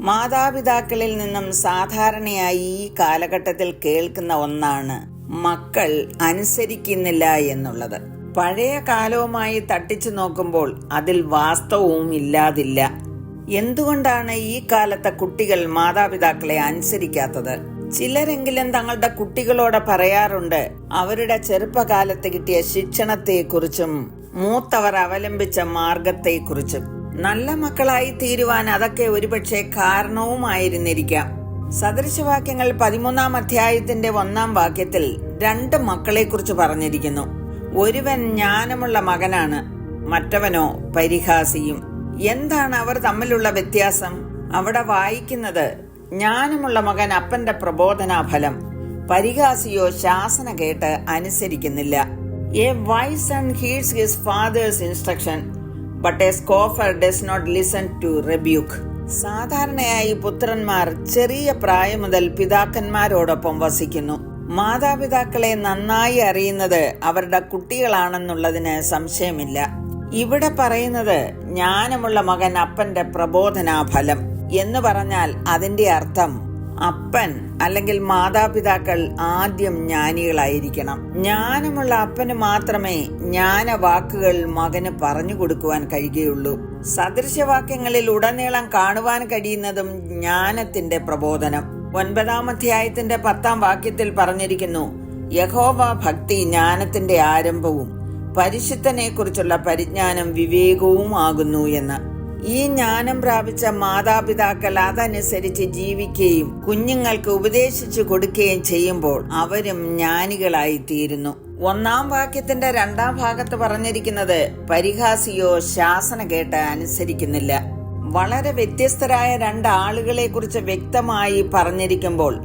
മാതാപിതാക്കളിൽ നിന്നും സാധാരണയായി ഈ കാലഘട്ടത്തിൽ കേൾക്കുന്ന ഒന്നാണ് മക്കൾ അനുസരിക്കുന്നില്ല എന്നുള്ളത്. പഴയ കാലവുമായി തട്ടിച്ചു നോക്കുമ്പോൾ അതിൽ വാസ്തവവും ഇല്ലാതില്ല. എന്തുകൊണ്ടാണ് ഈ കാലത്തെ കുട്ടികൾ മാതാപിതാക്കളെ അനുസരിക്കാത്തത്? ചിലരെങ്കിലും തങ്ങളുടെ കുട്ടികളോട് പറയാറുണ്ട് അവരുടെ ചെറുപ്പകാലത്ത് കിട്ടിയ ശിക്ഷണത്തെക്കുറിച്ചും മൂത്തവർ അവലംബിച്ച മാർഗത്തെക്കുറിച്ചും. നല്ല മക്കളായി തീരുവാൻ അതൊക്കെ ഒരുപക്ഷെ കാരണവുമായിരുന്നിരിക്കാം. സദൃശവാക്യങ്ങൾ പതിമൂന്നാം അധ്യായത്തിന്റെ ഒന്നാം വാക്യത്തിൽ രണ്ട് മക്കളെക്കുറിച്ച് പറഞ്ഞിരിക്കുന്നു. ഒരുവൻ ജ്ഞാനമുള്ള മകനാണ് മറ്റവനോ പരിഹാസിയും. എന്താണ് അവർ തമ്മിലുള്ള വ്യത്യാസം? അവിടെ വായിക്കുന്നത് ജ്ഞാനമുള്ള മകൻ അപ്പന്റെ പ്രബോധനാഫലം പരിഹാസിയോ ശാസന കേട്ട് അനുസരിക്കുന്നില്ല. A wise and heeds his father's instruction but a scoffer does not listen to rebuke സാധാരണയായി പുത്രന്മാർ ചെറിയ പ്രായം മുതൽ പിതാക്കന്മാരോടൊപ്പം വസിക്കുന്നു. മാതാപിതാക്കളെ നന്നായി അറിയുന്നത് അവരുടെ കുട്ടികളാണെന്നുള്ളതിന് സംശയമില്ല. ഇവിടെ പറയുന്നത് ജ്ഞാനമുള്ള മകൻ അപ്പന്റെ പ്രബോധനാഫലം എന്ന് പറഞ്ഞാൽ അതിന്റെ അർത്ഥം അപ്പൻ അല്ലെങ്കിൽ മാതാപിതാക്കൾ ആദ്യം ജ്ഞാനികളായിരിക്കണം. ജ്ഞാനമുള്ള അപ്പന് മാത്രമേ ജ്ഞാന വാക്കുകൾ മകന് പറഞ്ഞു കൊടുക്കുവാൻ കഴിയുകയുള്ളൂ. സദൃശവാക്യങ്ങളിൽ ഉടനീളം കാണുവാൻ കഴിയുന്നതും ജ്ഞാനത്തിന്റെ പ്രബോധനം. ഒൻപതാം അധ്യായത്തിന്റെ പത്താം വാക്യത്തിൽ പറഞ്ഞിരിക്കുന്നു യഹോവ ഭക്തി ജ്ഞാനത്തിന്റെ ആരംഭവും പരിശുദ്ധനെ കുറിച്ചുള്ള പരിജ്ഞാനം വിവേകവും ആകുന്നു എന്ന്. ഈ ജ്ഞാനം പ്രാപിച്ച മാതാപിതാക്കൾ അതനുസരിച്ച് ജീവിക്കുകയും കുഞ്ഞുങ്ങൾക്ക് ഉപദേശിച്ചു കൊടുക്കുകയും ചെയ്യുമ്പോൾ അവരും ജ്ഞാനികളായി തീരുന്നു ഒന്നാം വാക്യത്തിന്റെ രണ്ടാം ഭാഗത്ത് പറഞ്ഞിരിക്കുന്നത് പരിഹാസിയോ ശാസന കേട്ട് അനുസരിക്കുന്നില്ല. വളരെ വ്യത്യസ്തരായ രണ്ട് ആളുകളെ കുറിച്ച് വ്യക്തമായി പറഞ്ഞിരിക്കുമ്പോൾ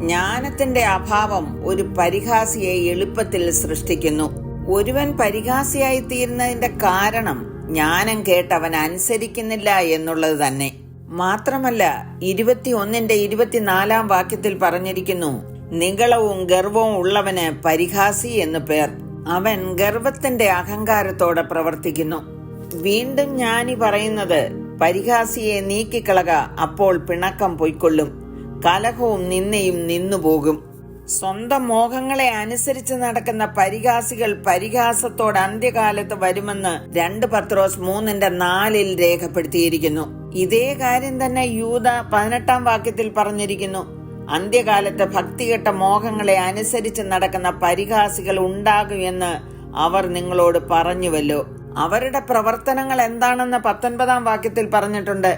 ജ്ഞാനത്തിന്റെ അഭാവം ഒരു പരിഹാസിയെ എളുപ്പത്തിൽ സൃഷ്ടിക്കുന്നു. ഒരുവൻ പരിഹാസിയായി തീരുന്നതിന്റെ കാരണം ജ്ഞാനം കേട്ടവൻ അനുസരിക്കുന്നില്ല എന്നുള്ളത് തന്നെ. മാത്രമല്ല ഇരുപത്തിയൊന്നിന്റെ ഇരുപത്തിനാലാം വാക്യത്തിൽ പറഞ്ഞിരിക്കുന്നു നികളവും ഗർവവും ഉള്ളവന് പരിഹാസി എന്ന് പേർ. അവൻ ഗർവത്തിന്റെ അഹങ്കാരത്തോടെ പ്രവർത്തിക്കുന്നു. വീണ്ടും ജ്ഞാനി പറയുന്നത് പരിഹാസിയെ നീക്കിക്കളക അപ്പോൾ പിണക്കം പൊയ്ക്കൊള്ളും. കലഹവും നിന്നയും നിന്നുപോകും. സ്വന്തം മോഹങ്ങളെ അനുസരിച്ച് നടക്കുന്ന പരിഹാസികൾ പരിഹാസത്തോട് അന്ത്യകാലത്ത് വരുമെന്ന് രണ്ട് പത്രോസ് മൂന്നിന്റെ നാലിൽ രേഖപ്പെടുത്തിയിരിക്കുന്നു. ഇതേ കാര്യം തന്നെ യൂത പതിനെട്ടാം വാക്യത്തിൽ പറഞ്ഞിരിക്കുന്നു. അന്ത്യകാലത്ത് ഭക്തികെട്ട മോഹങ്ങളെ അനുസരിച്ച് നടക്കുന്ന പരിഹാസികൾ ഉണ്ടാകുമെന്ന് അവർ നിങ്ങളോട് പറഞ്ഞുവല്ലോ. അവരുടെ പ്രവർത്തനങ്ങൾ എന്താണെന്ന് പത്തൊൻപതാം വാക്യത്തിൽ പറഞ്ഞിട്ടുണ്ട്.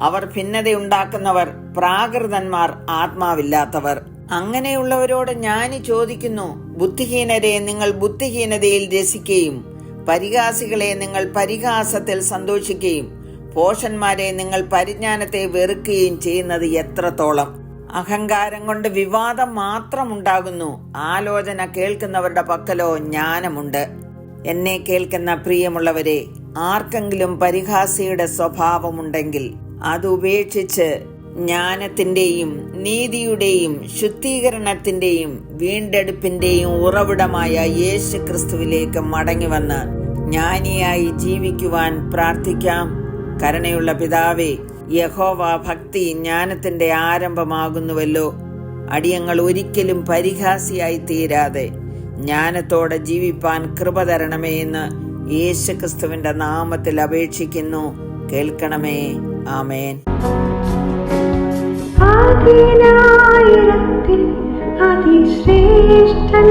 അവർ ഭിന്നതയുണ്ടാക്കുന്നവർ പ്രാകൃതന്മാർ ആത്മാവില്ലാത്തവർ. അങ്ങനെയുള്ളവരോട് ഞാൻ ചോദിക്കുന്നു ബുദ്ധിഹീനരെ നിങ്ങൾ ബുദ്ധിഹീനതയിൽ രസിക്കുകയും പരിഹാസികളെ നിങ്ങൾ പരിഹാസത്തിൽ സന്തോഷിക്കുകയും പോഷന്മാരെ നിങ്ങൾ പരിജ്ഞാനത്തെ വെറുക്കുകയും ചെയ്യുന്നത് എത്രത്തോളം? അഹങ്കാരം കൊണ്ട് വിവാദം മാത്രമുണ്ടാകുന്നു. ആലോചന കേൾക്കുന്നവരുടെ പക്കലോ ജ്ഞാനമുണ്ട്. എന്നെ കേൾക്കുന്ന പ്രിയമുള്ളവരെ ആർക്കെങ്കിലും പരിഹാസിയുടെ സ്വഭാവമുണ്ടെങ്കിൽ അത് ഉപേക്ഷിച്ച് ജ്ഞാനത്തിന്റെയും നീതിയുടെയും ശുദ്ധീകരണത്തിന്റെയും വീണ്ടെടുപ്പിന്റെയും ഉറവിടമായ യേശു ക്രിസ്തുവിലേക്ക് മടങ്ങി വന്ന് ജ്ഞാനിയായി ജീവിക്കുവാൻ പ്രാർത്ഥിക്കാം. കരുണയുള്ള പിതാവേ യഹോവ ഭക്തി ജ്ഞാനത്തിന്റെ ആരംഭമാകുന്നുവല്ലോ. അടിയങ്ങൾ ഒരിക്കലും പരിഹാസിയായി തീരാതെ ജ്ഞാനത്തോടെ ജീവിപ്പാൻ കൃപ തരണമേ എന്ന് യേശു ക്രിസ്തുവിന്റെ നാമത്തിൽ അപേക്ഷിക്കുന്നു. കേൾക്കണമേ. ആമേൻ. അതിനായിരത്തിൽ അതിശ്രേഷ്ഠൻ